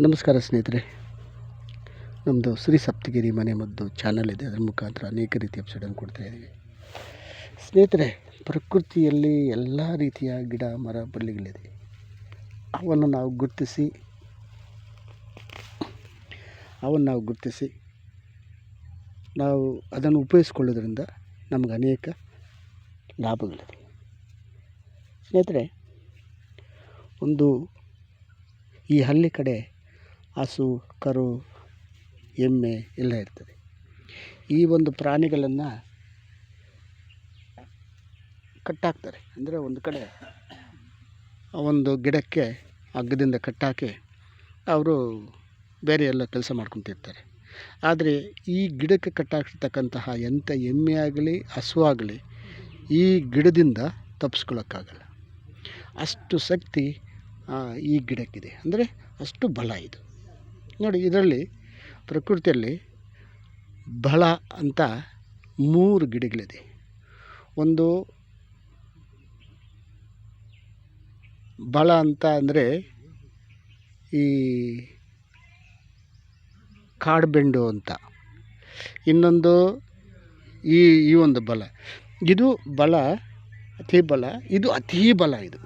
ನಮಸ್ಕಾರ ಸ್ನೇಹಿತರೆ. ನಮ್ಮದು ಶ್ರೀ ಸಪ್ತಗಿರಿ ಮನೆ ಮದ್ದು ಚಾನಲ್ ಇದೆ. ಅದರ ಮುಖಾಂತರ ಅನೇಕ ರೀತಿಯ ಎಪಿಸೋಡನ್ನು ಕೊಡ್ತಾ ಇದ್ದೀವಿ. ಸ್ನೇಹಿತರೆ, ಪ್ರಕೃತಿಯಲ್ಲಿ ಎಲ್ಲ ರೀತಿಯ ಗಿಡ, ಮರ, ಬಳ್ಳಿಗಳಿದೆ. ಅವನ್ನು ನಾವು ಗುರುತಿಸಿ, ಅವನ್ನು ನಾವು ಗುರುತಿಸಿ, ನಾವು ಅದನ್ನು ಉಪಯೋಗಿಸ್ಕೊಳ್ಳೋದ್ರಿಂದ ನಮಗೆ ಅನೇಕ ಲಾಭಗಳಿದೆ. ಸ್ನೇಹಿತರೆ, ಒಂದು ಈ ಹಳ್ಳಿ ಕಡೆ ಹಸು, ಕರು, ಎಮ್ಮೆ ಎಲ್ಲ ಇರ್ತದೆ. ಈ ಒಂದು ಪ್ರಾಣಿಗಳನ್ನು ಕಟ್ಟಾಕ್ತಾರೆ. ಅಂದರೆ ಒಂದು ಕಡೆ ಒಂದು ಗಿಡಕ್ಕೆ, ಹಗ್ಗದಿಂದ ಕಟ್ಟಾಕಿ ಅವರು ಬೇರೆ ಎಲ್ಲ ಕೆಲಸ ಮಾಡ್ಕೊತಿರ್ತಾರೆ. ಆದರೆ ಈ ಗಿಡಕ್ಕೆ ಕಟ್ಟಾಕಿರ್ತಕ್ಕಂತಹ ಎಂಥ ಎಮ್ಮೆ ಆಗಲಿ, ಹಸು ಆಗಲಿ, ಈ ಗಿಡದಿಂದ ತಪ್ಪಿಸ್ಕೊಳ್ಳೋಕ್ಕಾಗಲ್ಲ ಅಷ್ಟು ಶಕ್ತಿ ಈ ಗಿಡಕ್ಕಿದೆ. ಅಂದರೆ ಅಷ್ಟು ಬಲ ಇದು. ನೋಡಿ, ಇದರಲ್ಲಿ ಪ್ರಕೃತಿಯಲ್ಲಿ ಬಲ ಅಂತ ಮೂರು ಗಿಡಗಳಿದೆ. ಒಂದು ಬಲ ಅಂತ ಅಂದರೆ ಈ ಕಾಡುಬೆಂಡು ಅಂತ. ಇನ್ನೊಂದು ಈ ಈ ಒಂದು ಬಲ. ಇದು ಬಲ, ಅತಿ ಬಲ, ಇದು ಅತೀ ಬಲ ಇದು.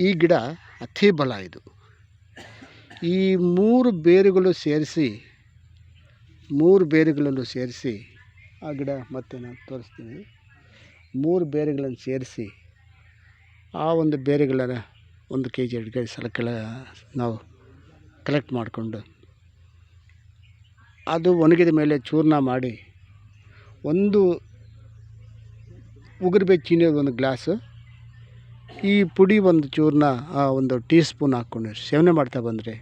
ಈ ಗಿಡ ಅತಿ ಬಲ ಇದು. ಈ ಮೂರು ಬೇರುಗಳು ಸೇರಿಸಿ, ಮೂರು ಬೇರುಗಳನ್ನು ಸೇರಿಸಿ, ಆ ಗಿಡ ಮತ್ತೆ ನಾನು ತೋರಿಸ್ತೀನಿ. ಮೂರು ಬೇರುಗಳನ್ನು ಸೇರಿಸಿ, ಆ ಒಂದು ಬೇರುಗಳನ್ನು ಒಂದು ಕೆ ಜಿ ಎರಡು ಕೆ ಜಿ ಸಲ ನಾವು ಕಲೆಕ್ಟ್ ಮಾಡಿಕೊಂಡು, ಅದು ಒಣಗಿದ ಮೇಲೆ ಚೂರ್ಣ ಮಾಡಿ, ಒಂದು ಉಗುರು ಬೆಚ್ಚಿನ ಒಂದು ಗ್ಲಾಸು, ಈ ಪುಡಿ ಒಂದು ಚೂರ್ಣ ಒಂದು ಟೀ ಸ್ಪೂನ್ ಹಾಕ್ಕೊಂಡು, ಸೇವನೆ ಮಾಡ್ತಾ ಬಂದರೆ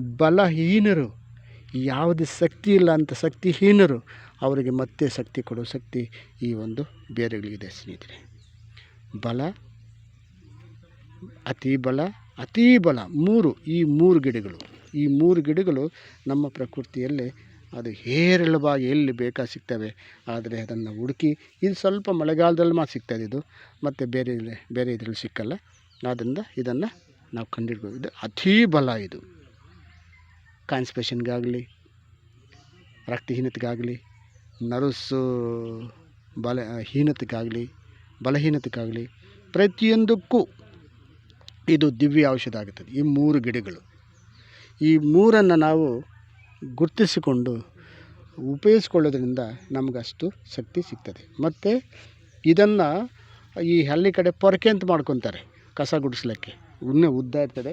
ಬಲಹೀನರು. ಯಾವುದೇ ಶಕ್ತಿ ಇಲ್ಲ ಅಂತ ಶಕ್ತಿಹೀನರು ಅವರಿಗೆ ಮತ್ತೆ ಶಕ್ತಿ ಕೊಡೋ ಶಕ್ತಿ ಈ ಒಂದು ಬೇರುಗಳಿಗಿದೆ ಸ್ನೇಹಿತರೆ. ಬಲ, ಅತಿ ಬಲ, ಅತೀ ಬಲ ಮೂರು ಈ ಮೂರು ಗಿಡಗಳು. ಈ ಮೂರು ಗಿಡಗಳು ನಮ್ಮ ಪ್ರಕೃತಿಯಲ್ಲಿ ಅದು ಹೇರಳವಾಗಿ ಎಲ್ಲಿ ಬೇಕಾ ಸಿಗ್ತವೆ. ಆದರೆ ಅದನ್ನು ಹುಡುಕಿ ಇದು ಸ್ವಲ್ಪ ಮಳೆಗಾಲದಲ್ಲಿ ಮಾತ್ರ ಸಿಗ್ತದೆ ಇದು. ಮತ್ತು ಬೇರೆ ಬೇರೆ ಇದರಲ್ಲಿ ಸಿಕ್ಕಲ್ಲ. ಆದ್ದರಿಂದ ಇದನ್ನು ನಾವು ಕಂಡಿಡ್ಬೋದು ಇದು ಅತೀ ಬಲ ಇದು. ಕಾನ್ಸ್ಪೇಷನ್ಗಾಗಲಿ ರಕ್ತಹೀನತೆಗಾಗಲಿ ನರಸ್ಸು ಬಲ ಹೀನತೆಗಾಗಲಿ, ಬಲಹೀನತೆಗಾಗಲಿ ಪ್ರತಿಯೊಂದಕ್ಕೂ ಇದು ದಿವ್ಯ ಔಷಧ ಆಗುತ್ತದೆ ಈ ಮೂರು ಗಿಡಗಳು. ಈ ಮೂರನ್ನು ನಾವು ಗುರುತಿಸಿಕೊಂಡು ಉಪಯೋಗಿಸ್ಕೊಳ್ಳೋದ್ರಿಂದ ನಮಗಷ್ಟು ಶಕ್ತಿ ಸಿಗ್ತದೆ. ಮತ್ತು ಇದನ್ನು ಈ ಹಳ್ಳಿ ಕಡೆ ಪೊರಕೆ ಅಂತ ಮಾಡ್ಕೊತಾರೆ, ಕಸ ಗುಡಿಸ್ಲಿಕ್ಕೆ. ಉನ್ನೆ ಉದ್ದ ಇರ್ತದೆ.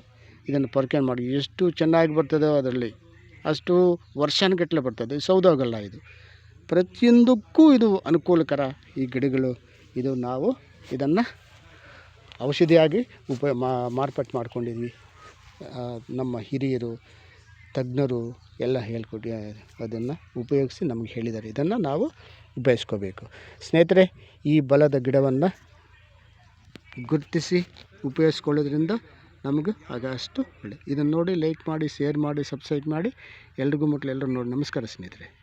ಇದನ್ನು ಪೊರಕೆ ಮಾಡಿ. ಎಷ್ಟು ಚೆನ್ನಾಗಿ ಬರ್ತದೋ ಅದರಲ್ಲಿ, ಅಷ್ಟು ವರ್ಷಾನುಗಟ್ಟಲೆ ಬರ್ತದೆ. ಸೌದೋಗಲ್ಲ ಇದು. ಪ್ರತಿಯೊಂದಕ್ಕೂ ಇದು ಅನುಕೂಲಕರ ಈ ಗಿಡಗಳು. ಇದು ನಾವು ಇದನ್ನು ಔಷಧಿಯಾಗಿ ಉಪ ಮಾರ್ಪಾಟು ಮಾಡ್ಕೊಂಡಿದ್ವಿ. ನಮ್ಮ ಹಿರಿಯರು, ತಜ್ಞರು ಎಲ್ಲ ಹೇಳ್ಕೊಟ್ಟು ಅದನ್ನು ಉಪಯೋಗಿಸಿ ನಮಗೆ ಹೇಳಿದ್ದಾರೆ. ಇದನ್ನು ನಾವು ಉಪಯೋಗಿಸ್ಕೋಬೇಕು. ಸ್ನೇಹಿತರೆ, ಈ ಬಲದ ಗಿಡವನ್ನು ಗುರುತಿಸಿ ಉಪಯೋಗಿಸ್ಕೊಳ್ಳೋದ್ರಿಂದ ನಮಗೆ ಆಗ ಅಷ್ಟು ಒಳ್ಳೆ. ಇದನ್ನು ನೋಡಿ ಲೈಕ್ ಮಾಡಿ ಶೇರ್ ಮಾಡಿ ಸಬ್ಸ್ಕ್ರೈಬ್ ಮಾಡಿ. ಎಲ್ರಿಗೂ ಮಕ್ಳು ಎಲ್ಲರೂ ನೋಡಿ. ನಮಸ್ಕಾರ ಸ್ನೇಹಿತರೆ.